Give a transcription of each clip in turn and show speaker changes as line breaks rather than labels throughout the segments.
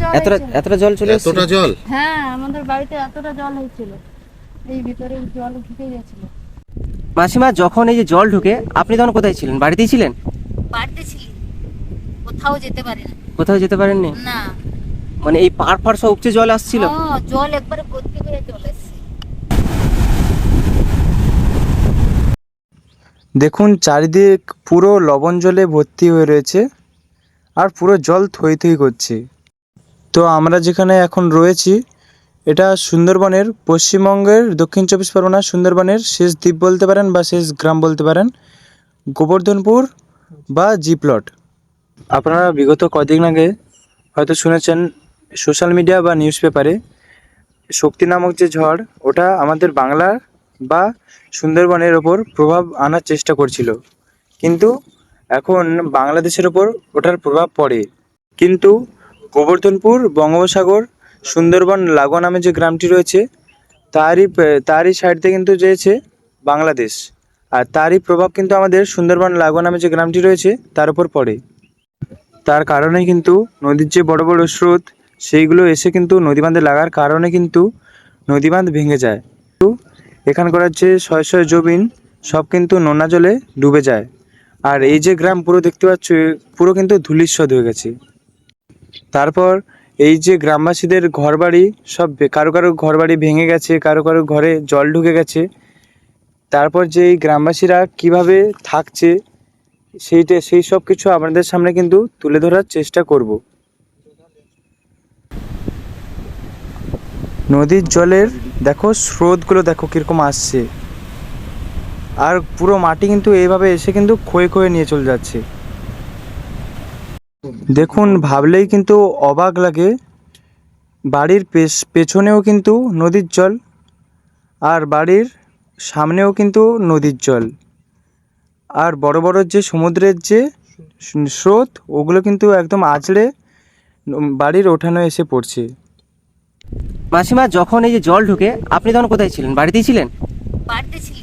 জল
এতটা এতটা জল চলে এসেছিল
এতটা জল?
হ্যাঁ আমাদের বাড়িতে এতটা জল হয়েছিল। এই ভিতরে জল ঢুকে গেছিল।
মাসিমা যখন এই যে জল ঢুকে আপনি তখন কোথায় ছিলেন? বাড়িতেই ছিলেন?
বাড়িতে ছিলি। কোথাও যেতে পারি না।
কোথাও যেতে পারেননি?
না।
মানে এই পাড় ফাড় সব উপচে জল আসছিল?
জল একবারে ভর্তি হয়ে চলে
দেখুন চারিদিক পুরো লবণ জলে ভর্তি হয়ে রয়েছে আর পুরো জল থই থই করছে। তো আমরা যেখানে এখন রয়েছি, এটা সুন্দরবনের পশ্চিমবঙ্গের দক্ষিণ চব্বিশ পরগনা সুন্দরবনের শেষ দ্বীপ বলতে পারেন বা শেষ গ্রাম বলতে পারেন, গোবর্ধনপুর বা জি প্লট আপনারা বিগত কদিন আগে হয়তো শুনেছেন সোশ্যাল মিডিয়া বা নিউজ পেপারে শক্তি নামক যে ঝড়, ওটা আমাদের বাংলা বা সুন্দরবনের ওপর প্রভাব আনার চেষ্টা করছিল। কিন্তু এখন বাংলাদেশের ওপর ওটার প্রভাব পড়ে। কিন্তু গোবর্ধনপুর, বঙ্গোপসাগর, সুন্দরবন, লাগোয়া নামে যে গ্রামটি রয়েছে, তারই তারই সাইড দিয়ে কিন্তু রয়েছে বাংলাদেশ। আর তারই প্রভাব কিন্তু আমাদের সুন্দরবন, লাগোয়া নামে যে গ্রামটি রয়েছে, তার উপর পড়ে। তার কারণে কিন্তু নদীর যে বড় বড় স্রোত, সেইগুলো এসে কিন্তু নদীবাঁধে লাগার কারণে কিন্তু নদীবাঁধ ভেঙে যায়। কিন্তু এখানকার যে শয় শয় জমিন, সব কিন্তু নোনা জলে ডুবে যায়। আর এই যে গ্রাম পুরো দেখতে পাচ্ছ, পুরো কিন্তু ধুলিস্বদ হয়ে গেছে। তারপর এই যে গ্রামবাসীদের ঘরবাড়ি, সব কারও কারও ঘরবাড়ি ভেঙে গেছে, কারও কারও ঘরে জল ঢুকে গেছে। তারপর যে এই গ্রামবাসীরা কীভাবে থাকছে, সেইটা সেই সব কিছু আপনাদের সামনে কিন্তু তুলে ধরার চেষ্টা করব। নদীর জলের দেখো স্রোতগুলো দেখো কীরকম আসছে। আর পুরো মাটি কিন্তু এইভাবে এসে কিন্তু ক্ষয়ে ক্ষয়ে নিয়ে চলে যাচ্ছে। দেখুন ভাবলেই কিন্তু অবাক লাগে। বাড়ির পেছ- পেছনেও কিন্তু নদীর জল আর বাড়ির সামনেও কিন্তু নদীর জল। আর বড় বড় যে সমুদ্রের যে স্রোত ওগুলো কিন্তু একদম আঁচড়ে বাড়ির ওঠানো এসে পড়ছে।
মাসিমা যখন এই যে জল ঢুকে আপনি তখন কোথায় ছিলেন? বাড়িতেই ছিলেন?
বাড়িতে ছিলি।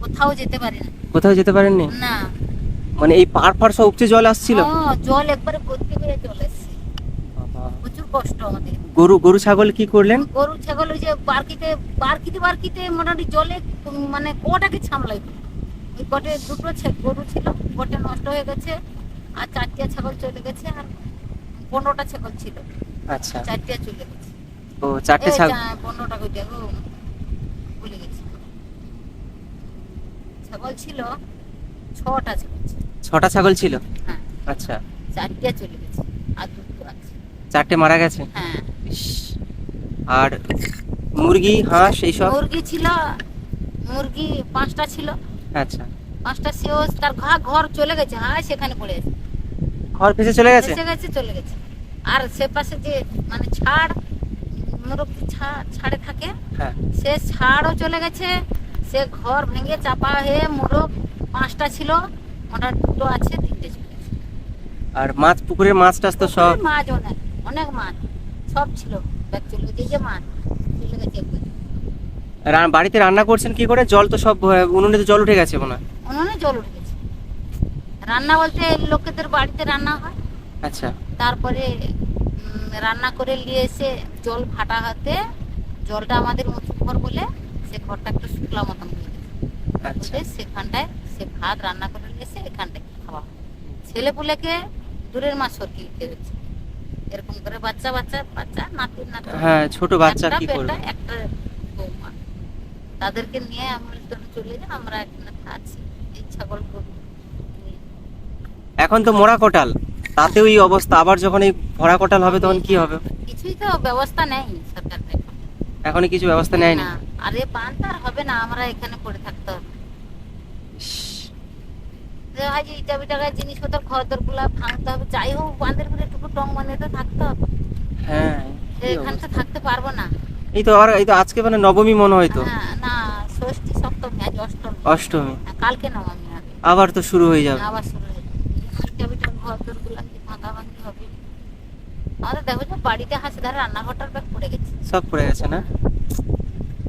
কোথাও যেতে পারেন।
কোথাও যেতে পারেননি?
না।
মানে এই পাড় ফাড় সব উপচে জল আসছিল?
ও, জল একবারে ভর্তি হয়ে চলে প্রচুর কষ্ট আমাদের।
গরু গরু ছাগল কি করলেন?
গরু ছাগল ওই যে বারকিতে বারকিতে বারকিতে মোটামুটি জলে মানে কটাকে সামলাই ওই কটে দুটো ছে- গরু ছিল কটে নষ্ট হয়ে গেছে আর চারটিয়া ছাগল চলে গেছে আর পনেরোটা ছাগল ছিল।
আচ্ছা।
চারটিয়া চলে গেছে।
ও চারটে ছাগল
পনেরোটা কইটা গো ভুলে গেছি। ছাগল ছিল ছটা ছাগল ছিল।
ছটা ছাগল ছিল?
হ্যাঁ।
আচ্ছা।
চারটিয়া চলে গেছে আর দুটো আছে।
চারটে মারা গেছে?
হ্যাঁ।
ইস। আর মুরগি হাঁস এইসব?
মুরগি ছিল মুরগি পাঁচটা ছিল।
আচ্ছা।
পাঁচটা সেও তার ঘা ঘর চলে গেছে হ্যাঁ সেখানে পড়ে আছে।
ঘর ফেসে চলে গেছে?
এসে গেছে চলে গেছে। আর সে পাশে যে মানে ছাড় মুরব্বি ছাড় ছাড়ে থাকে
হ্যাঁ।
সে ছাড়ও চলে গেছে সে ঘর ভেঙে চাপা হয়ে মোরগ পাঁচটা ছিল। ওটা দুটো আছে তিনটে চলে
আর মাছ পুকুরের মাছ টাছ তো সব?
মাছ অনেক অনেক মাছ সব ছিল। ব্যাগ চলে গেছে যে মাছ চলে গেছে।
বাড়িতে রান্না করছেন কি করে? জল তো সব উনুনে তো জল উঠে গেছে মনে হয়।
উনুনে জল উঠে গেছে। রান্না বলতে লোকেদের বাড়িতে রান্না হয়।
আচ্ছা।
তারপরে রান্না করে নিয়ে এসে জল ফাটা হাতে জলটা আমাদের উঁচু ঘর বলে সে ঘরটা একটু শুকলা মতন হয়ে গেছে।
আচ্ছা।
সেখানটায় সে ভাত রান্না করে নিয়ে এসে এখানটায় খাওয়া ছেলে পুলেকে দূরের মা সরকি দিচ্ছে এরকম করে বাচ্চা বাচ্চা বাচ্চা নাতি নাতি
হ্যাঁ ছোট বাচ্চা কি করবে?
একটা বৌমা। তাদেরকে নিয়ে আমরা চলে যাই আমরা এখানে আছি এই ছাগল
এখন তো মোরা কোটাল তাতেও এই অবস্থা। আবার যখন এই ভরা কোটাল হবে তখন কি হবে?
কিছুই তো ব্যবস্থা নেই সরকার থেকে।
এখনও কিছু ব্যবস্থা নেয়নি?
না আরে আর হবে না আমরা এখানে পড়ে থাকতে হবে। যে হয় যে ইটা বিটা গায়ে জিনিসপত্র খরদরগুলা ভাঙতে হবে। যাই হোক বাঁধের উপরে একটু টং বানিয়ে তো থাকতে হবে।
হ্যাঁ
এখানে তো থাকতে পারব না।
এই তো আর এই তো আজকে মানে নবমী মনে হয় তো?
হ্যাঁ না ষষ্ঠী সপ্তমী আজ অষ্টমী।
অষ্টমী।
কালকে নবমী
আবার তো শুরু হয়ে যাবে।
আবার শুরু হয়ে যাবে। ইটা বিটা ঘরদরগুলা কি ভাঙা ভাঙি হবে। আমাদের দেখো যে বাড়িতে হাসি ধারে রান্নাঘরটার ব্যাগ পড়ে গেছে।
সব পড়ে গেছে না?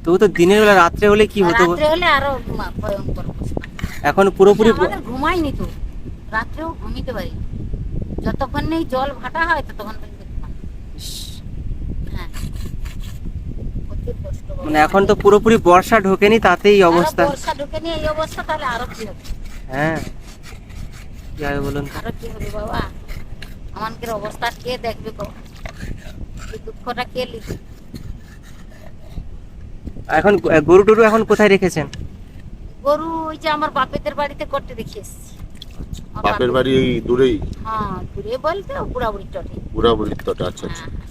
তবু তো দিনের বেলা রাত্রে হলে কি হতো?
রাত্রে হলে আরও ভয়ঙ্কর।
এখন পুরোপুরি
ঘুমাইনি তো। রাত্রেও ঘুমিতে পারি যতক্ষণ নেই জল ভাটা হয় ততক্ষণ হ্যাঁ।
মানে এখন তো পুরোপুরি বর্ষা ঢোকেনি তাতে এই অবস্থা।
বর্ষা ঢোকেনি এই অবস্থা তাহলে আরও কি হবে?
হ্যাঁ। কি হবে বলুন?
আরও কি হবে বাবা? আমাদের অবস্থা কে দেখবে গো দুঃখটা কে লিখবে?
এখন গরু টরু এখন কোথায় রেখেছেন?
গরু ওই যে আমার বাপেদের বাড়িতে করতে দেখে এসেছি।
বাপের বাড়ি এই দূরেই?
হ্যাঁ দূরে বলতে
বুড়াবুড়ির তটে। আচ্ছা আচ্ছা।
হ্যাঁ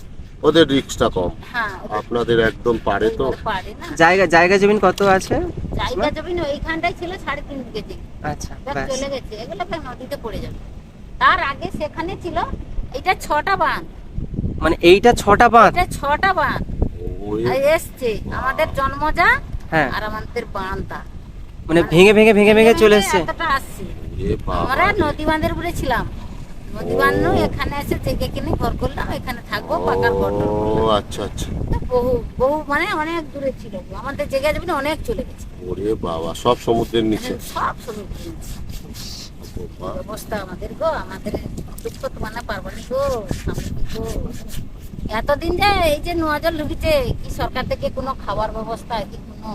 ওদের রিক্সটা কম।
হ্যাঁ
আপনাদের একদম পারে তো?
ওইবার পারে না।
জায়গা জায়গা জমিন কত আছে?
জায়গা জমি না এইখানটাই ছিল সাড়ে তিন বিঘে জমি
আচ্ছা
চলে গেছে। এগুলো ফের নদীতে পড়ে যাবে। তার আগে সেখানে ছিল এটা ছটা বাঁধ।
মানে এইটা ছটা বাঁধ?
এটা ছটা বাঁধ। এসছে। আমাদের জন্মজা
হ্যাঁ।
আর আমাদের বাঁধটা
মানে ভেঙে ভেঙে ভেঙে ভেঙে চলে এসছে।
আসছে। আমরা নদী বাঁধের উপরে ছিলাম। নদী বাঁধ এখানে এসে জেগে কিনে ঘর করলাম এখানে থাকব পাকার ঘর।
আচ্ছা আচ্ছা।
বহু বহু মানে অনেক দূরে ছিল। আমাদের জায়গা অনেক চলে গেছে।
ওরে বাবা সব সমুদ্রের নিচে।
সব সমুদ্র নিচে।
বাবা,
অবস্থা আমাদের গো আমাদের দুঃখ তো মানে পারব না গো। এতদিন যে এই যে নোয়া জল ঢুকেছে কি সরকার থেকে কোনো খাবার ব্যবস্থা কি কোনো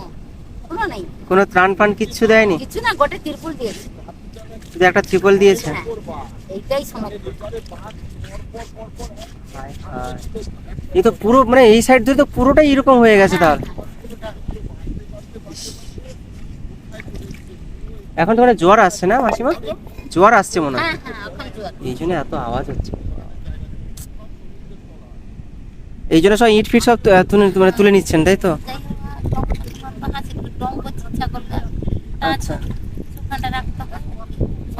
কোনো নেই।
কোনো ত্রাণ ফান কিচ্ছু দেয়নি?
কিছু না গোটে তিরপুল দিয়েছে।
শুধু একটা ত্রিপল দিয়েছে?
হ্যাঁ এইটাই সমস্যা
এই তো পুরো মানে এই সাইড ধরে তো পুরোটাই এরকম হয়ে গেছে তাহলে। এখন তো মানে জ্বর আসছে না মাসিমা? জ্বর আসছে মনে হয়।
হ্যাঁ হ্যাঁ এখন জোয়ার
এই জন্য এত আওয়াজ হচ্ছে। এই জন্য সব ইট ফিট সব তু- তুলে মানে তুলে নিচ্ছেন তাই তো?
যাই হোক, টম টম আছে, একটু টম করছে ইচ্ছা করলে।
আচ্ছা।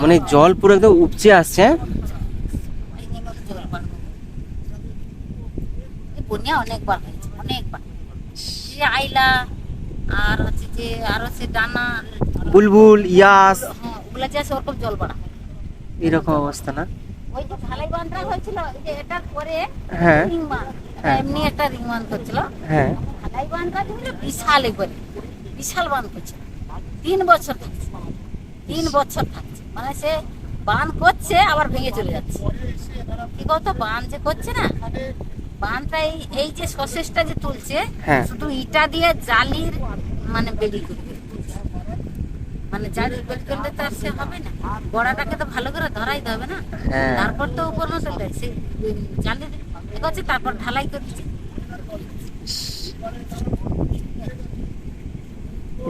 মানে জল পুরো একদম উপচে আসছে হ্যাঁ?
এই নিয়ে নদী জল বাড়বে। এই বন্যা অনেকবার হয়েছে অনেকবার যে আইলা আর হচ্ছে যে আর হচ্ছে ডানা
বুলবুল ইয়াস
হ্যাঁ ওগুলা যে ওরকম জল বাড়া
এরকম অবস্থা না
ওই যে ঢালাই বাঁধটা হয়েছিল যে এটার পরে
হ্যাঁ।
এমনি একটা রিং বাঁধ করছিল
হ্যাঁ
ঢালাই বিশাল একবারে বিশাল বাঁধ করছে তিন বছর থাকছে তিন বছর থাকছে মানে সে বান করছে আবার ভেঙে চলে যাচ্ছে। কি বলতো বান যে করছে না বানটা এই এই যে সসেসটা যে তুলছে
হ্যাঁ।
শুধু ইটা দিয়ে জালির মানে বেরি করবে। মানে জালির বেরি করলে তো আর সে হবে না। গোড়াটাকে তো ভালো করে ধরাইতে হবে না।
হ্যাঁ।
তারপর তো উপর মতো সেই জালির করছে তারপর ঢালাই করছে।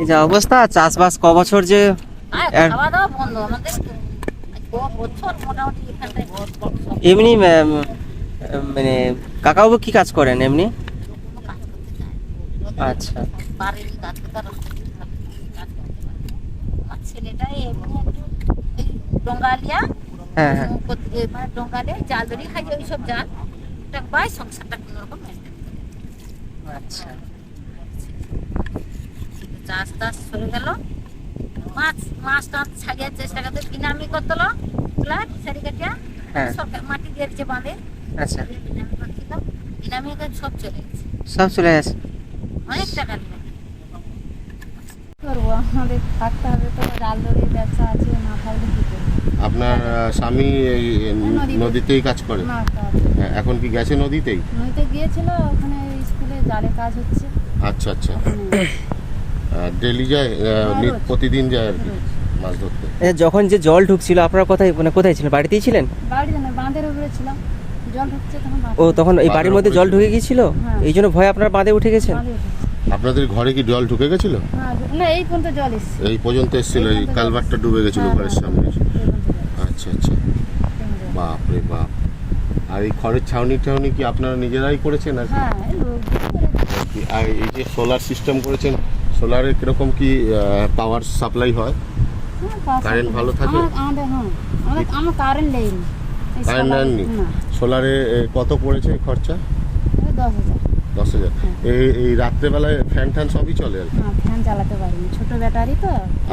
এই যে অবস্থা চাষবাস ক বছর যে
খাওয়া দাওয়া বন্ধ আমাদের
এমনি মানে কাকাবাবু কি কাজ করেন এমনি। আচ্ছা। হ্যাঁ হ্যাঁ।
জাল ধরি খাই ওই সব জাল পায় সংসারটা।
আচ্ছা।
চাষ টাস সরে গেল মাছ মাছ টাছ ছাড়িয়ার চেষ্টা করতে বিনামি করতল তুলা সারি কাটিয়া
হ্যাঁ।
সরকার মাটি দিয়ে দিচ্ছে বাঁধে
আচ্ছা।
বিনামি করছিল বিনামি সব চলে গেছে।
সব চলে গেছে?
অনেক টাকা দিল
করব আমাদের থাকতে হবে তো জাল দড়ি ব্যবসা আছে না থাকলে কি করব?
আপনার স্বামী এই নদীতেই কাজ করে?
না
হ্যাঁ, এখন কি গেছে নদীতেই?
নদীতে গিয়েছিল ওখানে স্কুলে জালে কাজ হচ্ছে।
আচ্ছা আচ্ছা। ডেলি যায়
রোজ।
প্রতিদিন যায় আর কি মাছ ধরতে।
এ, যখন যে জল ঢুকছিল আপনারা কোথায় মানে কোথায় ছিলেন? বাড়িতেই ছিলেন?
বাড়িতে না বাঁধের উপরে ছিলাম। জল ঢুকছে তখন
ও তখন এই বাড়ির মধ্যে জল ঢুকে গিয়েছিল?
হ্যাঁ।
এই জন্য ভয় আপনারা বাঁধে উঠে গেছেন?
আপনাদের ঘরে কি জল ঢুকে গেছিল?
হ্যাঁ, না এই পর্যন্ত জল এসছে।
এই পর্যন্ত এসেছিল এই কালভারটা ডুবে গেছিল
হ্যাঁ,
ঘরের
হ্যাঁ,
সামনে আচ্ছা আচ্ছা। বাপ রে বাপ। আর এই খড়ের ছাউনি টাউনি কি আপনারা নিজেরাই করেছেন আর
হ্যাঁ।
আর এই যে সোলার সিস্টেম করেছেন সোলারে কীরকম কি পাওয়ার সাপ্লাই হয়?
হ্যাঁ,
কারেন্ট ভালো থাকে?
আমাদের হ্যাঁ। আমাদের কারেন্ট নেইনি
কারেন্ট নেননি সোলারে কত পড়েছে খরচা?
দশ হাজার।
দশ হাজার। এই এই রাত্রেবেলায় ফ্যান ট্যান সবই চলে আর কি?
হ্যাঁ ফ্যান চালাতে পারিনি। ছোট ব্যাটারি তো।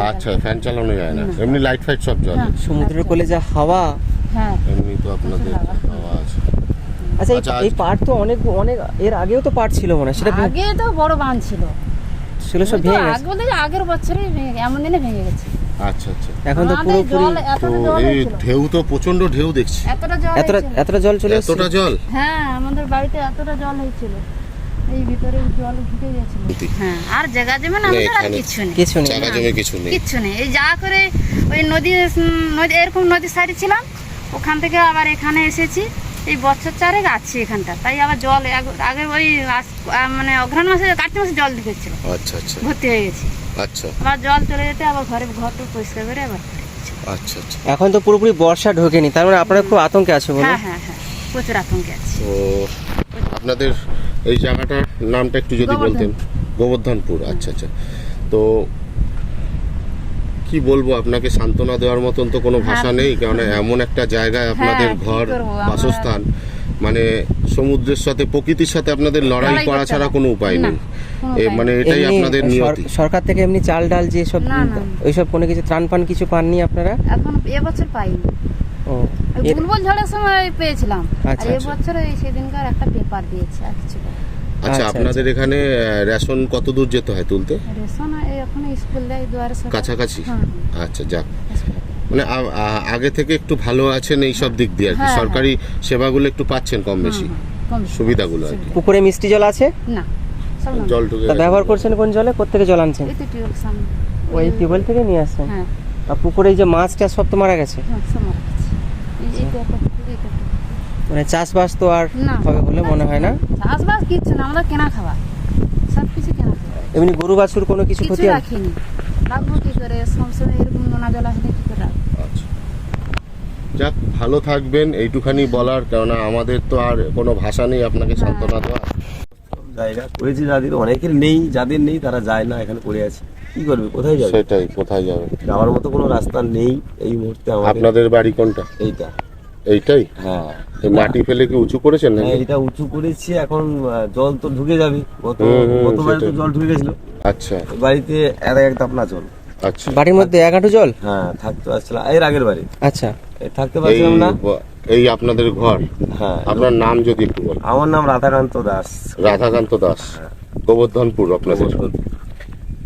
আচ্ছা ফ্যান চালানো যায় না। এমনি লাইট ফাইট সব চলে।
হ্যাঁ।
সমুদ্রের কোলে যা হাওয়া।
হ্যাঁ।
এমনি তো আপনাদের
আচ্ছা এই-
আচ্ছা,
এই পাট তো অনেক অনেক এর আগেও তো পাট ছিল মনে হয় সেটা
আগে তো বড় বাঁধ ছিল।
সেগুলো সব ভেঙে
আগে
গেছে
বলতে যে আগের বছরই ভেঙে এমন দিনে ভেঙে গেছে।
আচ্ছা আচ্ছা।
এখন তো পুরোপুরি
তো এই ঢেউ তো প্রচণ্ড ঢেউ দেখছি।
এতটা জল
এতটা এতটা জল চলে এসেছে?
এতটা জল?
হ্যাঁ আমাদের বাড়িতে এতটা জল হয়েছিল। এই ভিতরে জল ঢুকে গেছিল।
হ্যাঁ আর জায়গা জমি
না,
আমাদের আর কিছু নেই।
কিছু নেই।
জায়গা জমি কিছু নেই।
কিচ্ছু নেই। এই যা করে ওই নদী নদী এরকম নদীর সাইডে ছিলাম। ওখান থেকে আবার এখানে এসেছি। এই বছর চারেক আছি এখানটা। তাই আবার জল আগ- আগে ওই আস- মানে অঘ্রাণ মাসে কার্তিক মাসে জল ঢুকেছিল
আচ্ছা আচ্ছা।
ভর্তি হয়ে গেছি।
আচ্ছা।
আবার জল চলে যেতে আবার ঘরে ঘরটা পরিষ্কার করে আবার
আচ্ছা আচ্ছা।
এখন তো পুরোপুরি বর্ষা ঢোকেনি তার মানে আপনারা খুব আতঙ্কে আছে বলুন।
হ্যাঁ হ্যাঁ হ্যাঁ প্রচুর আতঙ্কে আছে।
তো আপনাদের এই জায়গাটার নামটা একটু যদি বলতেন। গোবর্ধনপুর আচ্ছা আচ্ছা। তো কি বলব আপনাকে সান্ত্বনা দেওয়ার মতন তো কোনো ভাষা নেই কারণ এমন একটা জায়গায় আপনাদের
হ্যাঁ,
ঘর বাসস্থান মানে সমুদ্রের সাথে প্রকৃতির সাথে আপনাদের লড়াই করা ছাড়া কোনো উপায় নেই। এ মানে এটাই আপনাদের নিয়তি।
সরকার থেকে এমনি চাল ডাল যে সব। ওইসব কোনো কিছু ত্রাণ পান কিছু পাননি আপনারা?
এখন এবছর পাইনি।
ও
বুলবুল ঝড়ের সময় পেয়েছিলাম। আর
আচ্ছা, আচ্ছা।
এবছর এই সেদিনকার একটা পেপার দিয়েছে আর কিছু
আচ্ছা
আচ্ছা,
আপনাদের এখানে রেশন কত দূর যেতে হয় তুলতে?
রেশন এখন স্কুল দেয় দুয়ারে সরকার
কাছাকাছি?
হ্যাঁ,
আচ্ছা যাক। মানে আ- আ- আগে থেকে একটু ভালো আছেন এই সব দিক দিয়ে আর কি।
হ্যাঁ,
সরকারি সেবাগুলো একটু পাচ্ছেন কম বেশি। সুবিধাগুলো আর কি।
পুকুরে মিষ্টি জল আছে?
না
জল ঢুকে
তা ব্যবহার করছেন কোন জলে? কোথেকে জল আনছেন? ওই টিউবওয়েল থেকে নিয়ে আসছেন?
হ্যাঁ।
আর পুকুরে যে মাছটা সব তো মারা গেছে?
হ্যাঁ।
মানে চাষবাস তো আর হবে বলে মনে হয় না?
চাষবাস কিচ্ছু না আমরা কেনা খাওয়া সব কিছু কেনা
এমনি গরু বাছুর কোনো কিছু ক্ষতি
রাখিনি। রাখব কি করে? সবসময় এরকম নোনা জল আসলে কি করে
আচ্ছা। যাক ভালো থাকবেন এইটুখানি বলার কেননা আমাদের তো আর কোনো ভাষা নেই আপনাকে সান্ত্বনা দেওয়া।
জায়গা করেছি যাদের অনেকের নেই যাদের নেই তারা যায় না এখানে পড়ে আছে। কি করবে কোথায় যাবে?
সেটাই কোথায় যাবে?
যাওয়ার মতো কোনো রাস্তা নেই এই মুহূর্তে
আপনাদের বাড়ি কোনটা?
এইটা।
এইটাই।
হ্যাঁ।
মাটি ফেলে কি উঁচু করেছেন
হ্যাঁ,
নাকি?
এটা উঁচু করেছি এখন জল তো ঢুকে যাবে। গত
হুম,
তো জল ঢুকে গেছিল।
আচ্ছা।
বাড়িতে এক এক দাপনা জল।
আচ্ছা।
বাড়ির মধ্যে এক হাঁটু জল?
হ্যাঁ থাকতে পারছিলাম। এর আগের বাড়ি।
আচ্ছা।
থাকতে পারছিলাম না।
এই আপনাদের ঘর?
হ্যাঁ।
আপনার নাম যদি একটু বলেন।
আমার নাম রাধাকান্ত দাস।
রাধাকান্ত দাস। গোবর্ধনপুর আপনাদের।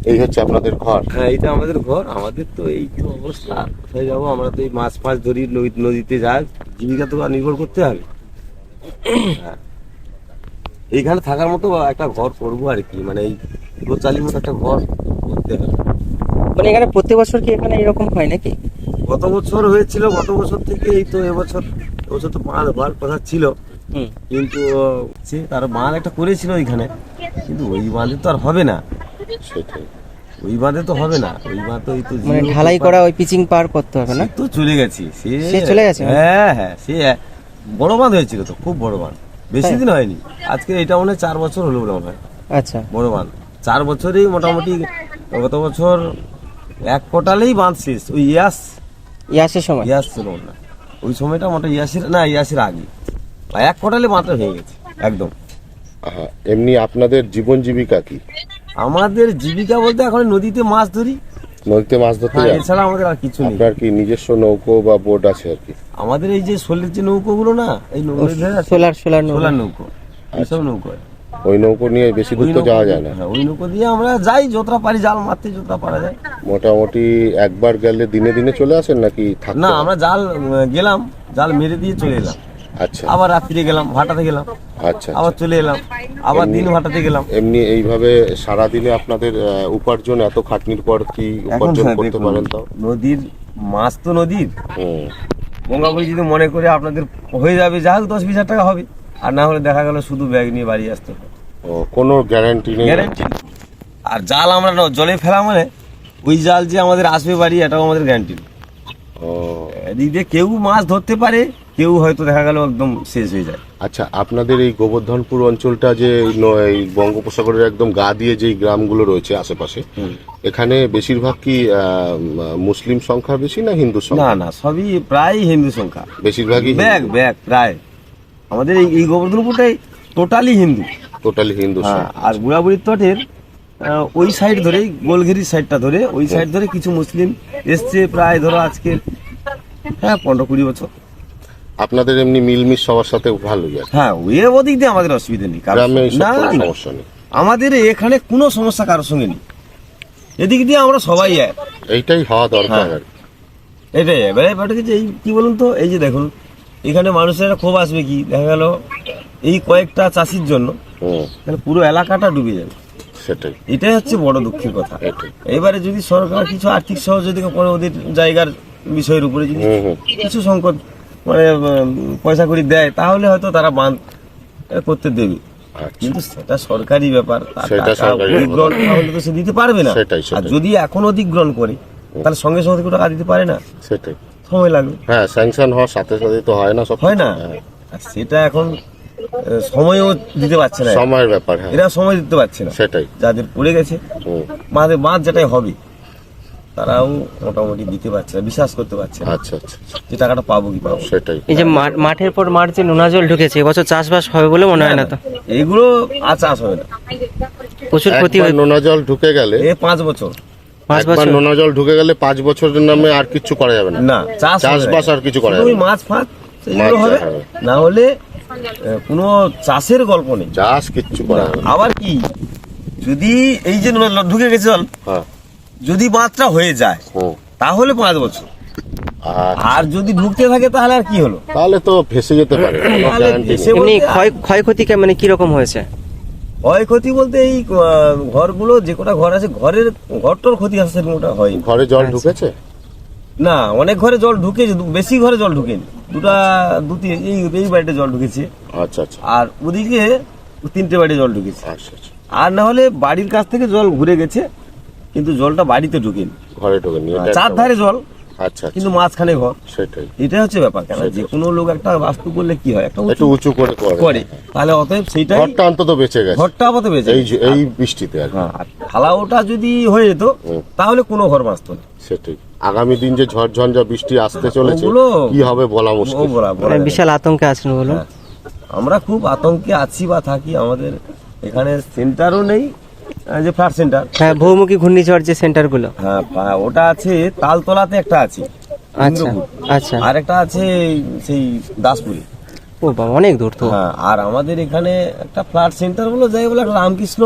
এই হচ্ছে আপনাদের ঘর।
হ্যাঁ এইটা আমাদের ঘর আমাদের তো এই তো অবস্থা। কোথায় যাব? আমরা তো এই মাছ ফাছ ধরি নদী- নদীতে যাই। জীবিকা তো নির্ভর করতে হবে। হ্যাঁ। এইখানে থাকার মতো একটা ঘর করব আর কি মানে এই গোচালির মতো একটা ঘর করতে হবে।
মানে এখানে প্রত্যেক বছর কি এখানে এরকম হয় নাকি?
গত বছর হয়েছিল গত বছর থেকে এই তো এবছর এবছর তো বাঁধ হওয়ার কথা ছিল।
হুম।
কিন্তু সে তার বাঁধ একটা করেছিল ওইখানে। কিন্তু ওই বাঁধে তো আর হবে না।
সেটাই।
ওই বাঁধে তো হবে না ওই বাঁধ এই তো
মানে ঢালাই করা ওই পিচিং পার করতে হবে না?
তো চলে গেছে সে
সে চলে গেছে?
হ্যাঁ হ্যাঁ সে বড় বাঁধ হয়েছিল তো খুব বড় বাঁধ। বেশি দিন হয়নি আজকে এটা মনে হয় চার বছর হলো বলে মনে হয়
আচ্ছা।
বড় বাঁধ। চার বছরেই মোটামুটি গত বছর এক কোটালেই বাঁধ শেষ ওই ইয়াস।
ইয়াসের সময়?
ইয়াস ছিল না ওই সময়টা মোটা ইয়াসের না ইয়াসের আগে। এক কোটালে বাঁধটা ভেঙে গেছে একদম।
এমনি আপনাদের জীবন জীবিকা কি?
আমাদের জীবিকা বলতে এখন নদীতে মাছ ধরি।
নদীতে মাছ ধরতে
হ্যাঁ
যান?
এছাড়া আমাদের আর কিছু নেই।
আপনার কি নিজস্ব নৌকো বা বোট আছে আর কি?
আমাদের এই যে শোলের যে নৌকোগুলো না এই আছে,
সোলার সোলার
সোলার নৌকো। এইসব নৌকো
ওই নৌকো নিয়ে বেশি দূর তো যাওয়া যায় না?
হ্যাঁ, ওই নৌকো দিয়ে আমরা যাই যতটা পারি জাল মারতে যতটা পারা যায়।
মোটামুটি একবার গেলে দিনে দিনে চলে আসেন নাকি থাকতে
না
হয়?
আমরা জাল উম, গেলাম জাল মেরে দিয়ে চলে এলাম।
আচ্ছা।
আবার রাত্রিরে গেলাম ভাটাতে গেলাম।
আচ্ছা
আবার চলে এলাম। আবার দিন ভাটাতে গেলাম।
এমনি এইভাবে সারাদিনে আপনাদের উপার্জন এত খাটনির পর কি উপার্জন করতে পারেন তাও?
নদীর মাছ তো নদীর।
হুম।
গঙ্গাবলী যদি মনে করে আপনাদের হয়ে যাবে যা হোক দশ বিশ হাজার টাকা হবে। আর না হলে দেখা গেল শুধু ব্যাগ নিয়ে বাড়ি আসতে হবে।
ও, কোনো গ্যারান্টি নেই?
গ্যারান্টি আর জাল আমরা জলে ফেলা মানে ওই জাল যে আমাদের আসবে বাড়ি এটাও আমাদের গ্যারান্টি
ও,
এদিক দিয়ে কেউ মাছ ধরতে পারে কেউ হয়তো দেখা গেল একদম শেষ হয়ে যায়।
আচ্ছা আপনাদের এই গোবর্ধনপুর অঞ্চলটা যে ন- এই বঙ্গোপসাগরের একদম গা দিয়ে যেই গ্রামগুলো রয়েছে আশেপাশে এখানে বেশিরভাগ কি মুসলিম সংখ্যা বেশি না হিন্দু
না
সংখ্যা?
না সবই প্রায় হিন্দু সংখ্যা।
বেশিরভাগই
ব্যাগ ব্যাগ প্রায়। আমাদের এই গোবর্ধনপুরটাই টোটালি হিন্দু।
টোটালি হিন্দু
হ্যাঁ, আর বুড়াবুড়ির তটের ওই সাইড ধরে গোলঘেরির সাইডটা ধরে ওই সাইড ধরে কিছু মুসলিম এসছে প্রায় ধরো আজকে হ্যাঁ পনেরো কুড়ি বছর।
আপনাদের এমনি মিলমিশ সবার সাথে ভালোই আছে।
হ্যাঁ ওই ওদিক দিয়ে আমাদের অসুবিধা নেই কারোর
গ্রামে এইসব
না
কোনো
না,
সমস্যা নেই।
আমাদের এখানে কোনো সমস্যা কারোর সঙ্গে নেই। এদিক দিয়ে আমরা সবাই এক।
এইটাই হওয়া দরকার
হ্যাঁ।
আর কি।
এটাই এবারে ব্যাপারটা যে এই কি বলুন তো এই যে দেখুন এখানে মানুষের একটা ক্ষোভ আসবে কি? দেখা গেল এই কয়েকটা চাষির জন্য
হুম।
তাহলে পুরো এলাকাটা ডুবে যাবে।
সেটাই।
এটাই হচ্ছে বড় দুঃখের কথা।
এটাই।
এবারে যদি সরকার কিছু আর্থিক সহযোগিতা করে ওদের জায়গার বিষয়ের উপরে যদি
হুম হুম।
কিছু সংকট মানে পয়সা করি দেয় তাহলে হয়তো তারা বাঁধ করতে দেবে।
আচ্ছা।
কিন্তু সেটা সরকারি ব্যাপার। অধিগ্রহণ তাহলে তো সে দিতে পারবে না। আর যদি এখন অধিগ্রহণ করে তাহলে সঙ্গে সঙ্গে কেউ টাকা দিতে পারে না।
সেটাই।
সময় লাগবে।
হ্যাঁ স্যাংশন হওয়ার সাথে সাথে তো হয় না সব।
হয় না।
হ্যাঁ,
আর সেটা এখন সময়ও দিতে পারছে না।
সময়ের ব্যাপার হ্যাঁ।
এরা সময় দিতে পারছে না।
সেটাই।
যাদের পড়ে গেছে বাঁধে বাঁধ যেটাই হবে। তারাও মোটামুটি দিতে পারছে না বিশ্বাস করতে পারছে না।
আচ্ছা আচ্ছা
যে টাকাটা পাবো কি পাবো
সেটাই।
এই যে মাঠ- মাঠের পর মাঠ যে নোনা জল ঢুকেছে এবছর চাষবাস হবে বলে মনে হয় না তো?
এইগুলো আর চাষ হবে না।
প্রচুর ক্ষতি
একবার
হয়
নোনা জল ঢুকে গেলে
এ পাঁচ বছর।
পাঁচ
একবার
বছর?
নোনা জল ঢুকে গেলে পাঁচ বছরের নামে আর কিচ্ছু করা যাবে না।
না চাষ হবে। না।
চাষবাস আর কিছু করা যাবে
ওই
না।
মাছ ফাছ
মাছ
হবে।
হবে।
না হলে কোনো চাষের গল্প নেই।
চাষ কিচ্ছু করা যাবে না।
আবার কি? যদি এই যে ন- ঢুকে গেছে জল
হ্যাঁ।
যদি বাঁধটা হয়ে যায় তাহলে পাঁচ বছর।
আর
আর যদি ঢুকতে থাকে তাহলে আর কি হলো?
তাহলে তো ভেসে যেতে পারে।
ক্ষয়ক্ষতি কে- মানে কীরকম হয়েছে?
ক্ষয়ক্ষতি বলতে এই ঘরগুলো যে কটা ঘর আছে ঘরের ঘরটার ক্ষতি আসছে ওটা হয়নি।
ঘরে জল ঢুকেছে?
না অনেক ঘরে জল ঢুকেছে দু- বেশি ঘরে জল ঢুকেনি। দুটা দুটি এই এই বাড়িতে জল ঢুকেছে।
আচ্ছা আচ্ছা।
আর ওদিকে তিনটে বাড়ি জল ঢুকেছে।
আচ্ছা আচ্ছা।
আর না হলে বাড়ির কাছ থেকে জল ঘুরে গেছে। কিন্তু জলটা বাড়িতে ঢুকেনি।
ঘরে ঢুকে নিয়ে
চার ধারে জল
আচ্ছা
কিন্তু
আচ্ছা
মাঝখানে ঘর।
সেটাই।
এটা হচ্ছে ব্যাপার কেন? যে কোনো লোক একটা বাস্তু করলে কি হয়? একটা
একটু
উঁচু
করে করে।
করে। তাহলে অতএব সেইটাই
ঘরটা অন্তত বেঁচে গেছে।
ঘরটা আপাতত বেঁচে
এই এই বৃষ্টিতে আর।
হ্যাঁ আর ঢালাওটা যদি হয়ে যেত তাহলে কোনো ঘর বাঁচত না।
সেটাই। আগামী দিন যে ঝড় ঝঞ্ঝা বৃষ্টি আসতে চলেছে কি হবে বলা
ও
মুশকিল
বলা বলা
মানে। বিশাল আতঙ্কে আছেন বলুন।
হ্যাঁ। আমরা খুব আতঙ্কে আছি বা থাকি। আমাদের এখানে সেন্টারও নেই যে ফ্ল্যাট সেন্টার
হ্যাঁ বহুমুখী ঘূর্ণিঝড় যে সেন্টারগুলো
হ্যাঁ ওটা আছে তালতলাতে একটা আছে
আচ্ছা আচ্ছা।
আর একটা আছে সেই দাসপুরে।
ও বাবা অনেক দূর তো।
হ্যাঁ আর আমাদের এখানে একটা ফ্ল্যাট সেন্টার বলো যাই বলে একটা রামকৃষ্ণ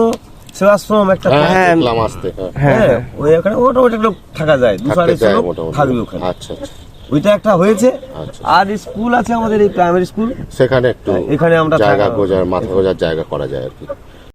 সেবাশ্রম একটা
হ্যাঁ
হ্যাঁ।
আসতে হ্যাঁ।
হ্যাঁ
হ্যাঁ ওই ওখানে ওটা ওটা লোক থাকা যায় আড়াইশো লোক থাকবে ওখানে।
আচ্ছা আচ্ছা।
ওইটা একটা হয়েছে।
আচ্ছা।
আর স্কুল আছে আমাদের এই প্রাইমারি স্কুল
সেখানে একটু
এখানে আমরা
জায়গা গোজার মাথা গোজার জায়গা করা যায় আর কি।